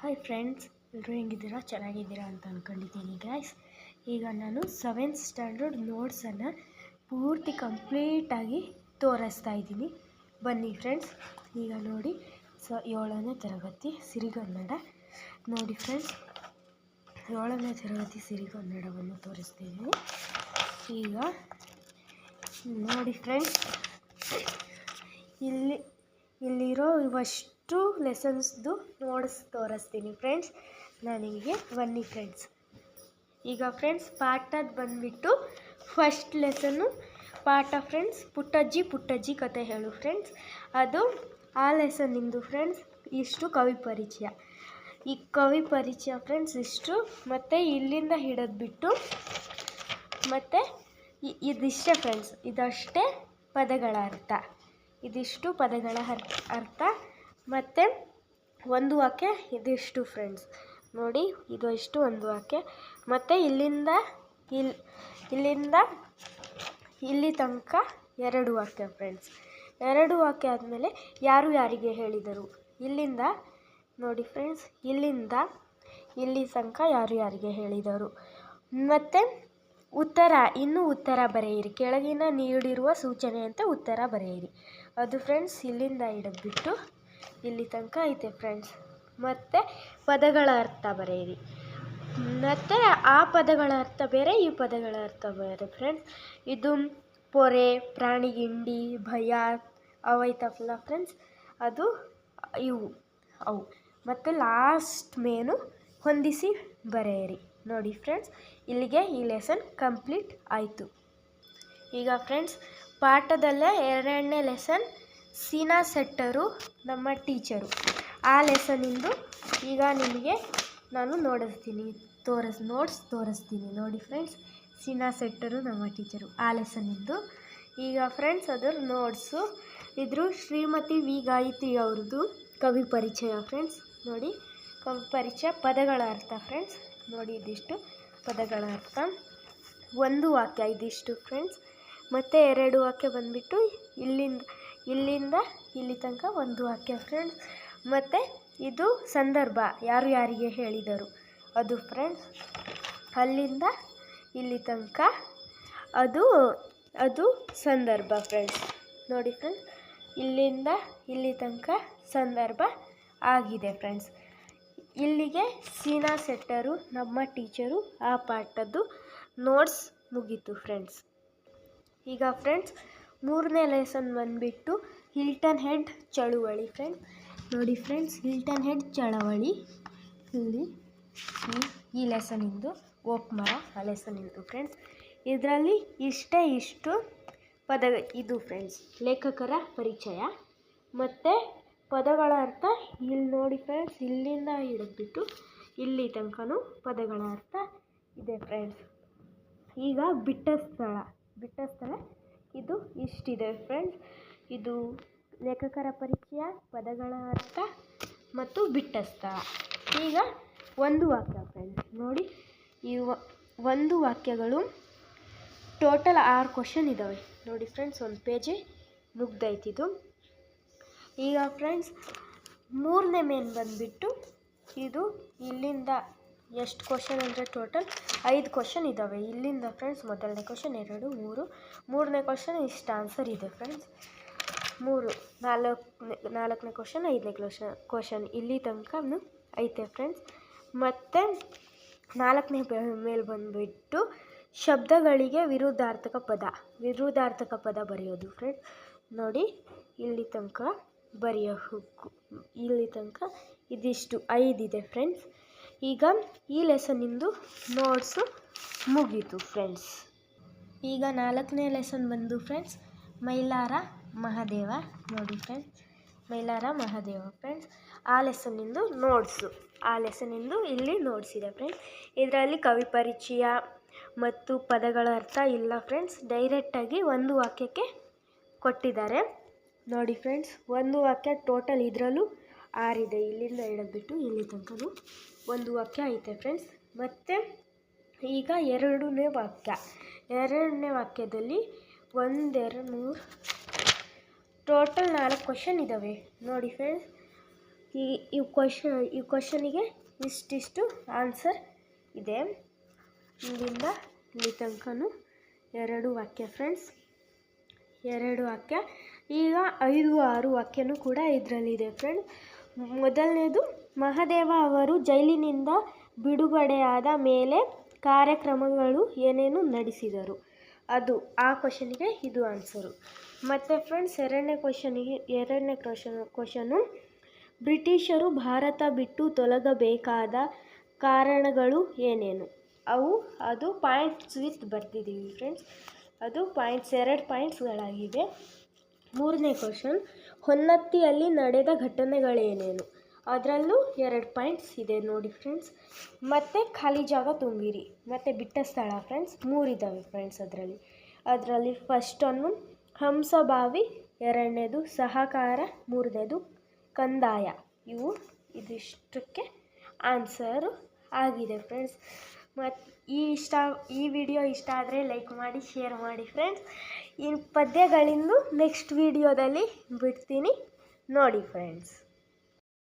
Hi friends ಎಲ್ಲರೂ ಹೆಂಗಿದ್ದೀರಾ? ಚೆನ್ನಾಗಿದ್ದೀರಾ ಅಂತ ಅಂದ್ಕೊಂಡಿದ್ದೀನಿ ಗಾಯ್ಸ್ ಈಗ ನಾನು ಸೆವೆಂತ್ ಸ್ಟ್ಯಾಂಡರ್ಡ್ ನೋಟ್ಸನ್ನು ಪೂರ್ತಿ ಕಂಪ್ಲೀಟಾಗಿ ತೋರಿಸ್ತಾ ಇದ್ದೀನಿ. ಬನ್ನಿ ಫ್ರೆಂಡ್ಸ್ ಈಗ ನೋಡಿ. ಸ ಏಳನೇ ತರಗತಿ, ಸಿರಿಗನ್ನಡ. ನೋಡಿ ಫ್ರೆಂಡ್ಸ್ ಏಳನೇ ತರಗತಿ ಸಿರಿಗನ್ನಡವನ್ನು ತೋರಿಸ್ತಿದ್ದೀನಿ. ಈಗ ನೋಡಿ ಫ್ರೆಂಡ್ಸ್ ಇಲ್ಲಿ, ಇಲ್ಲಿರೋ ಇವಷ್ಟು ಲೆಸನ್ಸ್ದು ನೋಟ್ಸ್ ತೋರಿಸ್ತೀನಿ ಫ್ರೆಂಡ್ಸ್ ನಾನು ನಿಮಗೆ ಬನ್ನಿ ಫ್ರೆಂಡ್ಸ್ ಈಗ ಫ್ರೆಂಡ್ಸ್ ಪಾಠದ ಬಂದುಬಿಟ್ಟು ಫಸ್ಟ್ ಲೆಸನ್ನು ಪಾಠ ಫ್ರೆಂಡ್ಸ್ ಪುಟ್ಟಜ್ಜಿ ಪುಟ್ಟಜ್ಜಿ ಕತೆ ಹೇಳು ಫ್ರೆಂಡ್ಸ್ ಅದು ಆ ಲೆಸನ್ನಿಂದು ಫ್ರೆಂಡ್ಸ್ ಇಷ್ಟು ಕವಿ ಪರಿಚಯ. ಈ ಕವಿ ಪರಿಚಯ ಫ್ರೆಂಡ್ಸ್ ಇಷ್ಟು. ಮತ್ತು ಇಲ್ಲಿಂದ ಹಿಡಿದ್ಬಿಟ್ಟು ಮತ್ತು ಇದಿಷ್ಟೇ ಫ್ರೆಂಡ್ಸ್ ಇದಷ್ಟೇ ಪದಗಳ ಅರ್ಥ. ಇದಿಷ್ಟು ಪದಗಳ ಅರ್- ಅರ್ಥ. ಮತ್ತು ಒಂದು ವಾಕ್ಯ, ಇದಿಷ್ಟು ಫ್ರೆಂಡ್ಸ್ ನೋಡಿ, ಇದು ಇಷ್ಟು ಒಂದು ವಾಕ್ಯ. ಮತ್ತು ಇಲ್ಲಿಂದ ಇಲ್ಲಿ ಇಲ್ಲಿಂದ, ಇಲ್ಲಿ ತನಕ ಎರಡು ವಾಕ್ಯ ಫ್ರೆಂಡ್ಸ್ ಎರಡು ವಾಕ್ಯ ಆದಮೇಲೆ ಯಾರು ಯಾರಿಗೆ ಹೇಳಿದರು? ಇಲ್ಲಿಂದ, ನೋಡಿ ಫ್ರೆಂಡ್ಸ್ ಇಲ್ಲಿಂದ, ಇಲ್ಲಿ ತನಕ ಯಾರು ಯಾರಿಗೆ ಹೇಳಿದರು? ಮತ್ತು ಉತ್ತರ, ಇನ್ನೂ ಉತ್ತರ ಬರೆಯಿರಿ. ಕೆಳಗಿನ ನೀಡಿರುವ ಸೂಚನೆಯಂತೆ ಉತ್ತರ ಬರೆಯಿರಿ. ಅದು ಫ್ರೆಂಡ್ಸ್ ಇಲ್ಲಿಂದ ಹಿಡಿದ್ಬಿಟ್ಟು ಇಲ್ಲಿ ತನಕ ಐತೆ ಫ್ರೆಂಡ್ಸ್ ಮತ್ತು ಪದಗಳ ಅರ್ಥ ಬರೆಯಿರಿ. ಮತ್ತು ಆ ಪದಗಳ ಅರ್ಥ ಬೇರೆ, ಈ ಪದಗಳ ಅರ್ಥ ಬೇರೆ. ಫ್ರೆಂಡ್ಸ್ ಇದು ಪೊರೆ ಪ್ರಾಣಿಗಿಂಡಿ ಭಯ ಅವೈತಫಲ ಫ್ರೆಂಡ್ಸ್ ಅದು ಇವು. ಅವು. ಮತ್ತು ಲಾಸ್ಟ್ ಮೇನು ಹೊಂದಿಸಿ ಬರೆಯಿರಿ. ನೋಡಿ ಫ್ರೆಂಡ್ಸ್ ಇಲ್ಲಿಗೆ ಈ ಲೆಸನ್ ಕಂಪ್ಲೀಟ್ ಆಯಿತು. ಈಗ ಫ್ರೆಂಡ್ಸ್ ಪಾಠದಲ್ಲೇ ಎರಡನೇ ಲೆಸನ್ ಸೀನಾ ಸೆಟ್ಟರು, ನಮ್ಮ ಟೀಚರು. ಆ ಲೆಸನಿಂದು ಈಗ ನಿಮಗೆ ನಾನು ನೋಡಿಸ್ತೀನಿ, ತೋರಿಸ್ ನೋಟ್ಸ್ ತೋರಿಸ್ತೀನಿ. ನೋಡಿ ಫ್ರೆಂಡ್ಸ್ ಸೀನಾ ಸೆಟ್ಟರು, ನಮ್ಮ ಟೀಚರು. ಆ ಲೆಸನಿಂದು ಈಗ ಫ್ರೆಂಡ್ಸ್ ಅದರ ನೋಟ್ಸು ಇದ್ರು ಶ್ರೀಮತಿ ವಿ. ಗಾಯತ್ರಿ ಅವ್ರದ್ದು ಕವಿ ಪರಿಚಯ ಫ್ರೆಂಡ್ಸ್ ನೋಡಿ, ಕವಿ ಪರಿಚಯ ಪದಗಳ ಅರ್ಥ ಫ್ರೆಂಡ್ಸ್ ನೋಡಿ ಇದಿಷ್ಟು ಪದಗಳ ಅರ್ಥ. ಒಂದು ವಾಕ್ಯ ಇದಿಷ್ಟು ಫ್ರೆಂಡ್ಸ್ ಮತ್ತು ಎರಡು ವಾಕ್ಯ ಬಂದುಬಿಟ್ಟು ಇಲ್ಲಿಂದ ಇಲ್ಲಿಂದ ಇಲ್ಲಿ ತನಕ ಒಂದು ವಾಕ್ಯ ಫ್ರೆಂಡ್ಸ್ ಮತ್ತು ಇದು ಸಂದರ್ಭ, ಯಾರು ಯಾರಿಗೆ ಹೇಳಿದರು. ಅದು ಫ್ರೆಂಡ್ಸ್ ಅಲ್ಲಿಂದ ಇಲ್ಲಿ ತನಕ ಅದು ಅದು ಸಂದರ್ಭ ಫ್ರೆಂಡ್ಸ್ ನೋಡಿ ಫ್ರೆಂಡ್ಸ್ ಇಲ್ಲಿಂದ ಇಲ್ಲಿ ತನಕ ಸಂದರ್ಭ ಆಗಿದೆ ಫ್ರೆಂಡ್ಸ್ ಇಲ್ಲಿಗೆ ಸೀನಾ ಸೆಟ್ಟರು ನಮ್ಮ ಟೀಚರು, ಆ ಪಾಠದ್ದು ನೋಟ್ಸ್ ಮುಗೀತು ಫ್ರೆಂಡ್ಸ್ ಈಗ ಫ್ರೆಂಡ್ಸ್ ಮೂರನೇ ಲೆಸನ್ ಬಂದುಬಿಟ್ಟು ಹಿಲ್ಟನ್ ಹೆಡ್ ಚಳುವಳಿ ಫ್ರೆಂಡ್ಸ್ ನೋಡಿ ಫ್ರೆಂಡ್ಸ್ ಹಿಲ್ಟನ್ ಹೆಡ್ ಚಳವಳಿ. ಇಲ್ಲಿ ಈ- ಲೆಸನಿಂದು ಮರ ಆ ಲೆಸನಿಂದು ಫ್ರೆಂಡ್ಸ್ ಇದರಲ್ಲಿ ಇಷ್ಟೇ ಇಷ್ಟು ಪದ, ಇದು ಫ್ರೆಂಡ್ಸ್ ಲೇಖಕರ ಪರಿಚಯ. ಮತ್ತು ಪದಗಳ ಅರ್ಥ ಇಲ್ಲಿ ನೋಡಿ ಫ್ರೆಂಡ್ಸ್ ಇಲ್ಲಿಂದ ಹಿಡಿದ್ಬಿಟ್ಟು ಇಲ್ಲಿ ತನಕನೂ ಪದಗಳ ಅರ್ಥ ಇದೆ ಫ್ರೆಂಡ್ಸ್ ಈಗ ಬಿಟ್ಟ ಸ್ಥಳ ಬಿಟ್ಟ ಸ್ಥಳ ಇದು ಇಷ್ಟಿದೆ ಫ್ರೆಂಡ್ಸ್ ಇದು ಲೇಖಕರ ಪರಿಚಯ, ಪದಗಳ ಅರ್ಥ ಮತ್ತು ಬಿಟ್ಟ ಸ್ಥಳ ಈಗ ಒಂದು ವಾಕ್ಯ ಫ್ರೆಂಡ್ಸ್ ನೋಡಿ, ಈ ಒಂದು ವಾಕ್ಯಗಳು ಟೋಟಲ್ ಆರು ಕ್ವಶನ್ ಇದ್ದಾವೆ ನೋಡಿ ಫ್ರೆಂಡ್ಸ್ ಒಂದು ಪೇಜಿ ಮುಗ್ದೈತಿದು ಈಗ ಫ್ರೆಂಡ್ಸ್ ಮೂರನೇ ಮೇನ್ ಬಂದುಬಿಟ್ಟು ಇದು ಇಲ್ಲಿಂದ ಎಷ್ಟು ಕ್ವಶನ್ ಅಂದರೆ ಟೋಟಲ್ ಐದು ಕ್ವಶನ್ ಇದ್ದಾವೆ ಇಲ್ಲಿಂದ ಫ್ರೆಂಡ್ಸ್ ಮೊದಲನೇ ಕ್ವಶನ್ ಎರಡು, ಮೂರು. ಮೂರನೇ ಕ್ವಶನ್ ಇಷ್ಟು ಆನ್ಸರ್ ಇದೆ ಫ್ರೆಂಡ್ಸ್ ಮೂರು ನಾಲ್ಕನೇ ನಾಲ್ಕನೇ ಕ್ವಶನ್ ಐದನೇ ಕ್ವಶನ್ ಕ್ವಶನ್ ಇಲ್ಲಿ ತನಕ ಐತೆ ಫ್ರೆಂಡ್ಸ್ ಮತ್ತು ನಾಲ್ಕನೇ ಮೇಲೆ ಬಂದುಬಿಟ್ಟು ಶಬ್ದಗಳಿಗೆ ವಿರುದ್ಧಾರ್ಥಕ ಪದ ವಿರುದ್ಧಾರ್ಥಕ ಪದ ಬರೆಯೋದು ಫ್ರೆಂಡ್ಸ್ ನೋಡಿ, ಇಲ್ಲಿ ತನಕ ಬರೆಯೋಕು ಇಲ್ಲಿ ತನಕ ಇದಿಷ್ಟು ಐದಿದೆ ಫ್ರೆಂಡ್ಸ್ ಈಗ ಈ ಲೆಸನ್ನಿಂದು ನೋಟ್ಸು ಮುಗೀತು ಫ್ರೆಂಡ್ಸ್ ಈಗ ನಾಲ್ಕನೇ ಲೆಸನ್ ಬಂದು ಫ್ರೆಂಡ್ಸ್ ಮೈಲಾರ ಮಹಾದೇವ, ನೋಡಿ ಫ್ರೆಂಡ್ಸ್ ಮೈಲಾರ ಮಹಾದೇವ ಫ್ರೆಂಡ್ಸ್ ಆ ಲೆಸನ್ನಿಂದು ನೋಟ್ಸು ಆ ಲೆಸನ್ನಿಂದು ಇಲ್ಲಿ ನೋಟ್ಸ್ ಇದೆ ಫ್ರೆಂಡ್ಸ್ ಇದರಲ್ಲಿ ಕವಿ ಪರಿಚಯ ಮತ್ತು ಪದಗಳ ಅರ್ಥ ಇಲ್ಲ ಫ್ರೆಂಡ್ಸ್ ಡೈರೆಕ್ಟಾಗಿ ಒಂದು ವಾಕ್ಯಕ್ಕೆ ಕೊಟ್ಟಿದ್ದಾರೆ. ನೋಡಿ ಫ್ರೆಂಡ್ಸ್ ಒಂದು ವಾಕ್ಯ ಟೋಟಲ್ ಇದರಲ್ಲೂ ಆರಿದೆ, ಇಲ್ಲಿಂದ ಹಿಡಿದ್ಬಿಟ್ಟು ಇಲ್ಲಿ ತನಕನೂ ಒಂದು ವಾಕ್ಯ ಐತೆ ಫ್ರೆಂಡ್ಸ್ ಮತ್ತು ಈಗ ಎರಡನೇ ವಾಕ್ಯ. ಎರಡನೇ ವಾಕ್ಯದಲ್ಲಿ ಒಂದೆರಡು ಮೂರು ಟೋಟಲ್ ನಾಲ್ಕು ಕ್ವಶನ್ ಇದ್ದಾವೆ ನೋಡಿ ಫ್ರೆಂಡ್ಸ್ ಈ ಈ ಕ್ವಶನ್ ಈ ಕ್ವಶನಿಗೆ ಇಷ್ಟಿಷ್ಟು ಆನ್ಸರ್ ಇದೆ. ಇಲ್ಲಿಂದ ಇಲ್ಲಿ ತನಕನೂ ಎರಡು ವಾಕ್ಯ ಫ್ರೆಂಡ್ಸ್ ಎರಡು ವಾಕ್ಯ. ಈಗ ಐದು ಆರು ವಾಕ್ಯನೂ ಕೂಡ ಇದರಲ್ಲಿದೆ ಫ್ರೆಂಡ್ ಮೊದಲನೇದು, ಮಹಾದೇವ ಅವರು ಜೈಲಿನಿಂದ ಬಿಡುಗಡೆಯಾದ ಮೇಲೆ ಕಾರ್ಯಕ್ರಮಗಳು ಏನೇನು ನಡೆಸಿದರು? ಅದು ಆ ಕ್ವಶನಿಗೆ ಇದು ಆನ್ಸರು ಮತ್ತು ಫ್ರೆಂಡ್ಸ್ ಎರಡನೇ ಕ್ವಶನಿಗೆ, ಎರಡನೇ ಕ್ವಶನ್, ಕ್ವಶನು, ಬ್ರಿಟಿಷರು ಭಾರತ ಬಿಟ್ಟು ತೊಲಗಬೇಕಾದ ಕಾರಣಗಳು ಏನೇನು? ಅವು, ಅದು ಪಾಯಿಂಟ್ಸ್ ವಿತ್ ಬರ್ತಿದ್ದೀವಿ ಫ್ರೆಂಡ್ಸ್ ಅದು ಪಾಯಿಂಟ್ಸ್ ಎರಡು ಪಾಯಿಂಟ್ಸ್ಗಳಾಗಿವೆ ಮೂರನೇ ಕ್ವಶನ್, ಹೊನ್ನತ್ತಿಯಲ್ಲಿ ನಡೆದ ಘಟನೆಗಳೇನೇನು? ಅದರಲ್ಲೂ ಎರಡು ಪಾಯಿಂಟ್ಸ್ ಇದೆ ನೋಡಿ ಫ್ರೆಂಡ್ಸ್. ಮತ್ತು ಖಾಲಿ ಜಾಗ ತುಂಬಿರಿ, ಮತ್ತು ಬಿಟ್ಟ ಸ್ಥಳ ಫ್ರೆಂಡ್ಸ್ ಮೂರಿದ್ದಾವೆ ಫ್ರೆಂಡ್ಸ್ ಅದರಲ್ಲಿ. ಅದರಲ್ಲಿ ಫಸ್ಟನ್ನು ಹಂಸಭಾವಿ ಎರಡನೇದು ಸಹಕಾರ, ಮೂರನೇದು ಕಂದಾಯ. ಇವು ಇದಿಷ್ಟಕ್ಕೆ ಆನ್ಸರು ಆಗಿದೆ ಫ್ರೆಂಡ್ಸ್. ಮತ್ತು ಈ ಇಷ್ಟ, ಈ ವಿಡಿಯೋ ಇಷ್ಟ ಆದರೆ ಲೈಕ್ ಮಾಡಿ ಶೇರ್ ಮಾಡಿ ಫ್ರೆಂಡ್ಸ್ ಈ ಪದ್ಯಗಳಿಂದು ನೆಕ್ಸ್ಟ್ ವಿಡಿಯೋದಲ್ಲಿ ಬಿಡ್ತೀನಿ. ನೋಡಿ ಫ್ರೆಂಡ್ಸ್